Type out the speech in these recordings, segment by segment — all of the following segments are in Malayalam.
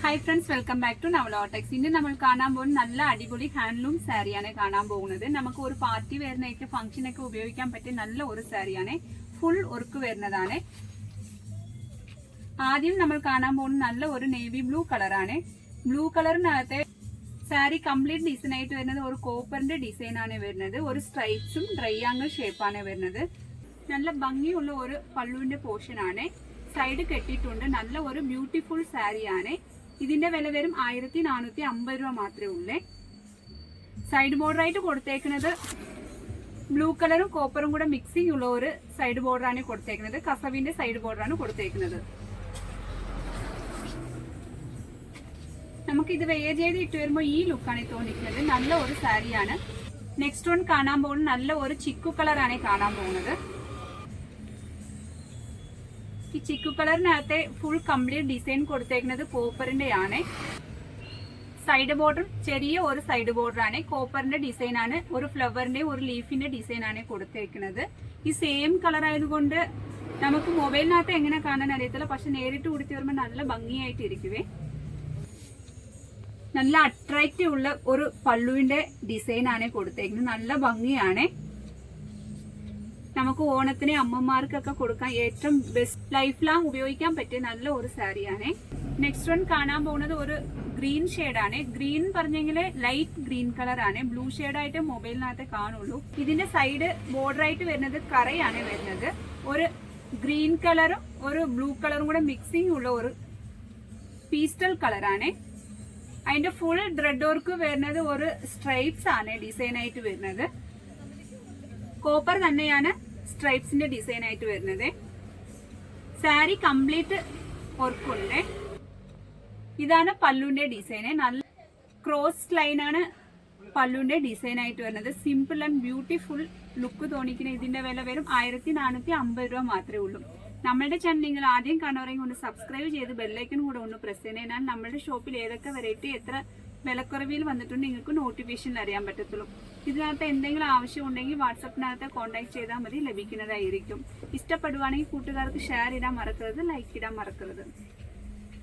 Hi friends welcome back to നവലോടെക്സ് ഇന്ന് നമ്മൾ കാണാൻ പോകുന്ന നല്ല അടിപൊളി ഹാൻഡ്ലൂം സാരിയാണ് കാണാൻ പോകുന്നത്. നമുക്ക് ഒരു പാർട്ടി വരുന്നതൊക്കെ ഫംഗ്ഷനൊക്കെ ഉപയോഗിക്കാൻ പറ്റിയ നല്ല ഒരു സാരിയാണ് ഫുൾ വർക്ക് വരുന്നതാണ്. ആദ്യം നമ്മൾ കാണാൻ പോകുന്ന നല്ല ഒരു നേവി ബ്ലൂ കളറാണ് ബ്ലൂ കളറിനകത്തെ സാരി കംപ്ലീറ്റ് ഡിസൈൻ ആയിട്ട് വരുന്നത് ഒരു കോപ്പറിന്റെ ഡിസൈൻ ആണ് വരുന്നത്. ഒരു സ്ട്രൈപ്സും ട്രൈയാങ്കിൾ ഷേപ്പാണ് വരുന്നത്. നല്ല ഭംഗിയുള്ള ഒരു പള്ളുവിന്റെ പോർഷൻ ആണ്. സൈഡ് കെട്ടിയിട്ടുണ്ട്. നല്ല ഒരു ബ്യൂട്ടിഫുൾ സാരിയാണ് ഇതിന്റെ വില വരും ആയിരത്തി നാനൂറ്റി അമ്പത് രൂപ മാത്രമേ ഉള്ളേ. സൈഡ് ബോർഡറായിട്ട് കൊടുത്തേക്കുന്നത് ബ്ലൂ കളറും കോപ്പറും കൂടെ മിക്സിംഗ് ഉള്ള ഒരു സൈഡ് ബോർഡറാണ് കൊടുത്തേക്കുന്നത്. കസവിന്റെ സൈഡ് ബോർഡറാണ് കൊടുത്തേക്കുന്നത്. നമുക്ക് ഇത് വെയർ ചെയ്ത് ഇട്ട് വരുമ്പോൾ ഈ ലുക്കാണ് തോന്നിക്കുന്നത്. നല്ല ഒരു സാരിയാണ് നെക്സ്റ്റ് വൺ കാണാൻ പോകുന്നത്. നല്ല ഒരു ചിക്കു കളറാണ് കാണാൻ പോകുന്നത്. ഈ ചിക്കു കളറിനകത്തെ ഫുൾ കംപ്ലീറ്റ് ഡിസൈൻ കൊടുത്തേക്കുന്നത് കോപ്പറിന്റെ ആണ് സൈഡ് ബോർഡർ ചെറിയ ഒരു സൈഡ് ബോർഡർ ആണ്. കോപ്പറിന്റെ ഡിസൈൻ ആണ്. ഒരു ഫ്ലവറിന്റെ ഒരു ലീഫിന്റെ ഡിസൈൻ ആണ് കൊടുത്തേക്കുന്നത്. ഈ സെയിം കളർ ആയതുകൊണ്ട് നമുക്ക് മൊബൈലിനകത്ത് എങ്ങനെ കാണാൻ അറിയത്തില്ല. പക്ഷെ നേരിട്ട് കൂടി വരുമ്പോൾ നല്ല ഭംഗിയായിട്ട് ഇരിക്കുവേ നല്ല അട്രാക്റ്റീവ് ഉള്ള ഒരു പള്ളുവിന്റെ ഡിസൈൻ ആണ് കൊടുത്തേക്കുന്നത്. നല്ല ഭംഗിയാണ്. നമുക്ക് ഓണത്തിന് അമ്മമാർക്കൊക്കെ കൊടുക്കാൻ ഏറ്റവും ബെസ്റ്റ് ലൈഫ് ലോങ് ഉപയോഗിക്കാൻ പറ്റിയ നല്ല ഒരു സാരിയാണേ. നെക്സ്റ്റ് വൺ കാണാൻ പോകുന്നത് ഒരു ഗ്രീൻ ആണ്. ഗ്രീൻ പറഞ്ഞെങ്കിൽ ലൈറ്റ് ഗ്രീൻ കളർ ആണ്. ബ്ലൂ ആയിട്ട് മൊബൈലിനകത്ത് കാണുള്ളൂ. ഇതിന്റെ സൈഡ് ബോർഡർ ആയിട്ട് വരുന്നത് കറയാണ് വരുന്നത്. ഒരു ഗ്രീൻ കളറും ഒരു ബ്ലൂ കളറും കൂടെ മിക്സിംഗ് ഉള്ള ഒരു പീസ്റ്റൽ കളറാണ് അതിന്റെ ഫുൾ ത്രെഡ് വർക്ക് വരുന്നത് ഒരു സ്ട്രൈപ്സ് ആണ് ഡിസൈൻ ആയിട്ട് വരുന്നത്. കോപ്പർ തന്നെയാണ് സ്ട്രൈപ്സിന്റെ ഡിസൈൻ ആയിട്ട് വരുന്നത്. സാരി കംപ്ലീറ്റ് വർക്കുണ്ട് ഇതാണ് പല്ലുവിന്റെ ഡിസൈൻ നല്ല ക്രോസ് ലൈൻ ആണ് പല്ലുവിന്റെ ഡിസൈൻ ആയിട്ട് വരുന്നത്. സിമ്പിൾ ആൻഡ് ബ്യൂട്ടിഫുൾ ലുക്ക് തോന്നിക്കുന്ന ഇതിന്റെ വില വരും ആയിരത്തി നാനൂറ്റി അമ്പത് രൂപ മാത്രമേ ഉള്ളൂ. നമ്മുടെ ചാനൽ നിങ്ങൾ ആദ്യം കാണുകയും കൊണ്ട് സബ്സ്ക്രൈബ് ചെയ്ത് ബെല്ലൈക്കൺ കൂടെ ഒന്ന് പ്രസ് ചെയ്യുന്നതിനാൽ നമ്മളുടെ ഷോപ്പിൽ ഏതൊക്കെ വെറൈറ്റി എത്ര വിലക്കുറവിൽ വന്നിട്ടുണ്ട്. നിങ്ങൾക്ക് നോട്ടിഫിക്കേഷനിൽ അറിയാൻ പറ്റത്തുള്ളൂ. ഇതിനകത്ത് എന്തെങ്കിലും ആവശ്യം ഉണ്ടെങ്കിൽ വാട്സപ്പിനകത്ത് കോൺടാക്ട് ചെയ്താൽ മതി. ലഭിക്കുന്നതായിരിക്കും. ഇഷ്ടപ്പെടുവാണെങ്കിൽ കൂട്ടുകാർക്ക് ഷെയർ ഇടാൻ മറക്കരുത് ലൈക്ക് ഇടാൻ മറക്കരുത്.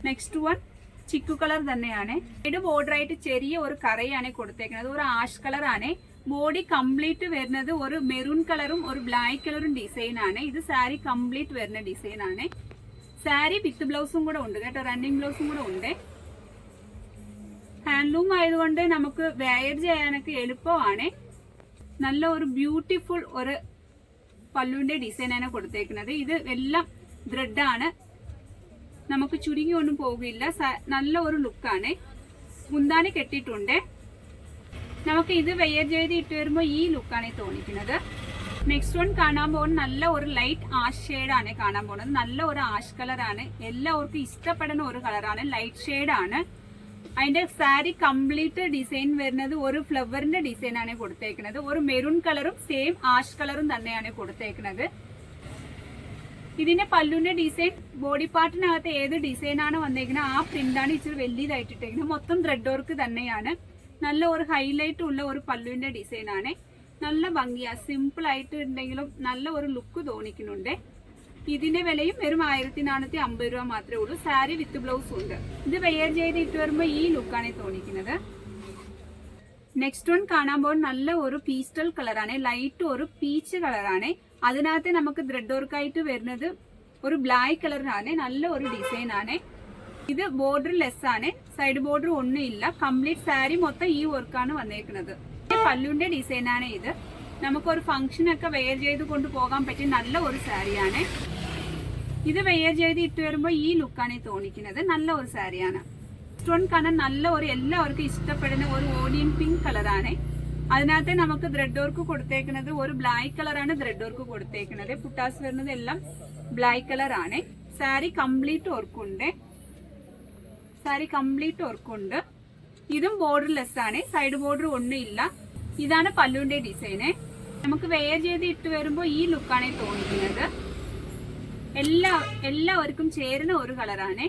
നെക്സ്റ്റ് വൺ ചിക്കു കളർ തന്നെയാണ്. ഇത് ബോർഡറായിട്ട് ചെറിയ ഒരു കറയാണ് കൊടുത്തേക്കുന്നത്. ഒരു ആഷ് കളറാണ് ബോഡി കംപ്ലീറ്റ് വരുന്നത് ഒരു മെറൂൺ കളറും ഒരു ബ്ലാക്ക് കളറും ഡിസൈൻ ആണ്. ഇത് സാരി കംപ്ലീറ്റ് വരുന്ന ഡിസൈൻ ആണ്. സാരി വിത്ത് ബ്ലൗസും കൂടെ ഉണ്ട് കേട്ടോ. റണ്ണിങ് ബ്ലൗസും കൂടെ ഉണ്ട്. ഹാൻഡ്ലൂം ആയതുകൊണ്ട് നമുക്ക് വെയർ ചെയ്യാനൊക്കെ എളുപ്പമാണ്. നല്ല ഒരു ബ്യൂട്ടിഫുൾ ഒരു പല്ലുവിന്റെ ഡിസൈനാണ് കൊടുത്തേക്കുന്നത്. ഇത് എല്ലാം ത്രെഡാണ് നമുക്ക് ചുരുങ്ങി ഒന്നും പോകില്ല. നല്ല ഒരു ലുക്കാണ് മുന്താണി കെട്ടിയിട്ടുണ്ട്. നമുക്ക് ഇത് വെയർ ചെയ്ത് ഇട്ട് വരുമ്പോൾ ഈ ലുക്കാണ് തോന്നിക്കുന്നത്. നെക്സ്റ്റ് വൺ കാണാൻ പോകുന്ന നല്ല ഒരു ലൈറ്റ് ആഷ് ഷെയ്ഡാണ് കാണാൻ പോകുന്നത്. നല്ല ഒരു ആഷ് കളറാണ് എല്ലാവർക്കും ഇഷ്ടപ്പെടുന്ന ഒരു കളറാണ് ലൈറ്റ് ഷെയ്ഡാണ് അതിന്റെ സാരി കംപ്ലീറ്റ് ഡിസൈൻ വരുന്നത് ഒരു ഫ്ലവറിന്റെ ഡിസൈൻ ആണ് കൊടുത്തേക്കുന്നത് ഒരു മെറൂൺ കളറും സെയിം ആഷ് കളറും തന്നെയാണ് കൊടുത്തേക്കുന്നത് ഇതിന്റെ പല്ലുവിന്റെ ഡിസൈൻ ബോഡി പാർട്ടിനകത്ത് ഏത് ഡിസൈൻ ആണ് വന്നേക്കുന്നത് ആ പ്രിന്റ് ആണ് ഇച്ചിരി വലിയതായിട്ടിട്ടേക്കുന്നത് മൊത്തം ത്രെഡ് വർക്ക് തന്നെയാണ്. നല്ല ഒരു ഹൈലൈറ്റ് ഉള്ള ഒരു പല്ലുവിന്റെ ഡിസൈൻ ആണ്. നല്ല ഭംഗിയാ. സിമ്പിൾ ആയിട്ട് ഉണ്ടെങ്കിലും നല്ല ഒരു ലുക്ക് തോന്നിക്കുന്നുണ്ട്. ഇതിന്റെ വിലയും വെറും ആയിരത്തി നാനൂറ്റി അമ്പത് രൂപ മാത്രമേ ഉള്ളൂ. സാരി വിത്ത് ബ്ലൗസ് ഉണ്ട്. ഇത് വെയർ ചെയ്ത് ഇട്ട് വരുമ്പോൾ ഈ ലുക്കാണ് തോന്നിക്കുന്നത്. നെക്സ്റ്റ് വൺ കാണാൻ പോകുന്ന നല്ല ഒരു പീസ്റ്റൽ കളറാണ് ലൈറ്റ് ഒരു പീച്ച് കളറാണ് അതിനകത്ത് നമുക്ക് ത്രെഡ് വർക്കായിട്ട് വരുന്നത് ഒരു ബ്ലാക്ക് കളറാണ് നല്ല ഒരു ഡിസൈൻ ആണ്. ഇത് ബോർഡർ ലെസ് ആണ്. സൈഡ് ബോർഡർ ഒന്നും ഇല്ല. കംപ്ലീറ്റ് സാരി മൊത്തം ഈ വർക്കാണ് വന്നേക്കുന്നത്. പല്ലുവിന്റെ ഡിസൈൻ ആണ് ഇത്. നമുക്കൊരു ഫംഗ്ഷൻ ഒക്കെ വെയർ ചെയ്ത് കൊണ്ടുപോകാൻ പറ്റിയ നല്ല ഒരു സാരിയാണ്. ഇത് വെയർ ചെയ്ത് ഇട്ട് വരുമ്പോൾ ഈ ലുക്കാണ് ഈ തോന്നിക്കുന്നത്. നല്ല ഒരു സാരിയാണ്. സ്റ്റോൺ കാണാൻ നല്ല ഒരു എല്ലാവർക്കും ഇഷ്ടപ്പെടുന്ന ഒരു ഓഡിയൻ പിങ്ക് കളറാണ് അതിനകത്ത് നമുക്ക് ത്രെഡ് വർക്ക് കൊടുത്തേക്കുന്നത് ഒരു ബ്ലാക്ക് കളറാണ് ത്രെഡ് വർക്ക് കൊടുത്തേക്കുന്നത്. പുട്ടാസ് വരുന്നത് എല്ലാം ബ്ലാക്ക് കളറാണ് സാരി കംപ്ലീറ്റ് വർക്കുണ്ട് സാരി കംപ്ലീറ്റ് വർക്കുണ്ട് ഇതും ബോർഡർ ലെസ് ആണ്. സൈഡ് ബോർഡർ ഒന്നും ഇല്ല. ഇതാണ് പല്ലുവിന്റെ ഡിസൈന് നമുക്ക് വെയർ ചെയ്ത് ഇട്ട് വരുമ്പോൾ ഈ ലുക്കാണ് തോന്നിക്കുന്നത്. എല്ലാ എല്ലാവർക്കും ചേരുന്ന ഒരു കളറാണ്.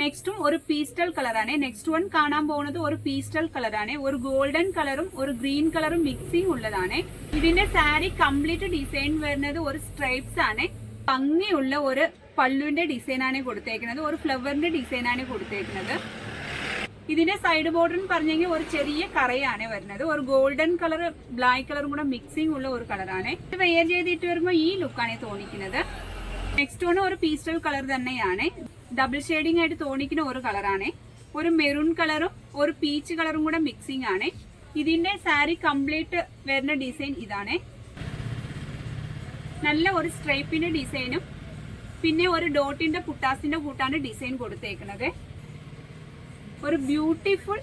നെക്സ്റ്റും ഒരു പീസ്റ്റൽ കളറാണ്. നെക്സ്റ്റ് വൺ കാണാൻ പോകുന്നത് ഒരു പീസ്റ്റൽ കളറാണ്. ഒരു ഗോൾഡൻ കളറും ഒരു ഗ്രീൻ കളറും മിക്സിംഗ് ഉള്ളതാണ്. ഇതിന്റെ സാരി കംപ്ലീറ്റ് ഡിസൈൻ വരുന്നത് ഒരു സ്ട്രൈപ്സ് ആണ്. ഭംഗിയുള്ള ഒരു പല്ലുവിന്റെ ഡിസൈനാണ് കൊടുത്തേക്കുന്നത്. ഒരു ഫ്ലവറിന്റെ ഡിസൈനാണ് കൊടുത്തേക്കുന്നത്. ഇതിന്റെ സൈഡ് ബോർഡർ പറഞ്ഞെങ്കിൽ ഒരു ചെറിയ കറയാണ് വരുന്നത്. ഒരു ഗോൾഡൻ കളർ ബ്ലാക്ക് കളറും കൂടെ മിക്സിംഗ് ഉള്ള ഒരു കളറാണ്. ഇത് വെയർ ചെയ്തിട്ട് വരുമ്പോൾ ഈ ലുക്കാണ് തോന്നിക്കുന്നത്. നെക്സ്റ്റ് വൺ ഒരു പീസ്റ്റൽ കളർ തന്നെയാണ്. ഡബിൾ ഷെയ്ഡിംഗ് ആയിട്ട് തോന്നിക്കുന്ന ഒരു കളറാണ് ഒരു മെറൂൺ കളറും ഒരു പീച്ച് കളറും കൂടെ മിക്സിംഗ് ആണ്. ഇതിന്റെ സാരി കംപ്ലീറ്റ് വരുന്ന ഡിസൈൻ ഇതാണ്. നല്ല ഒരു സ്ട്രൈപ്പിന്റെ ഡിസൈനും പിന്നെ ഒരു ഡോട്ടിന്റെ പുട്ടാസിന്റെ കൂട്ടാണ് ഡിസൈൻ കൊടുത്തേക്കുന്നത് ഒരു ബ്യൂട്ടിഫുൾ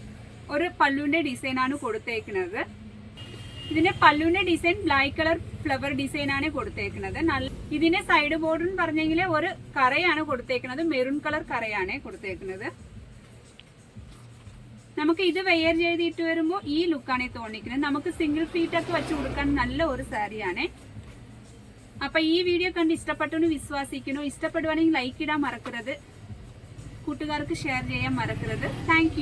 ഒരു പല്ലുവിന്റെ ഡിസൈനാണ് കൊടുത്തേക്കുന്നത് ഇതിന്റെ പല്ലുവിന്റെ design black colour flower design ആണ് കൊടുത്തേക്കുന്നത്. നല്ല ഇതിന്റെ സൈഡ് ബോർഡർ എന്ന് പറഞ്ഞെങ്കിൽ ഒരു കറയാണ് കൊടുത്തേക്കുന്നത്. മെറൂൺ കളർ കറയാണ് കൊടുത്തേക്കുന്നത്. നമുക്ക് ഇത് വെയർ ചെയ്തിട്ട് വരുമ്പോൾ ഈ ലുക്കാണ് തോന്നിക്കുന്നത്. നമുക്ക് സിംഗിൾ ഫീറ്റ് ഒക്കെ വെച്ച് കൊടുക്കാൻ നല്ല ഒരു സാരിയാണ് അപ്പൊ ഈ വീഡിയോ കണ്ട് ഇഷ്ടപ്പെട്ടു വിശ്വാസിക്കുന്നു. ഇഷ്ടപ്പെടുവാണെങ്കിൽ ലൈക്ക് ഇടാൻ മറക്കരുത്. കൂട്ടുകാർക്ക് ഷെയർ ചെയ്യാൻ മറക്കരുത്. താങ്ക്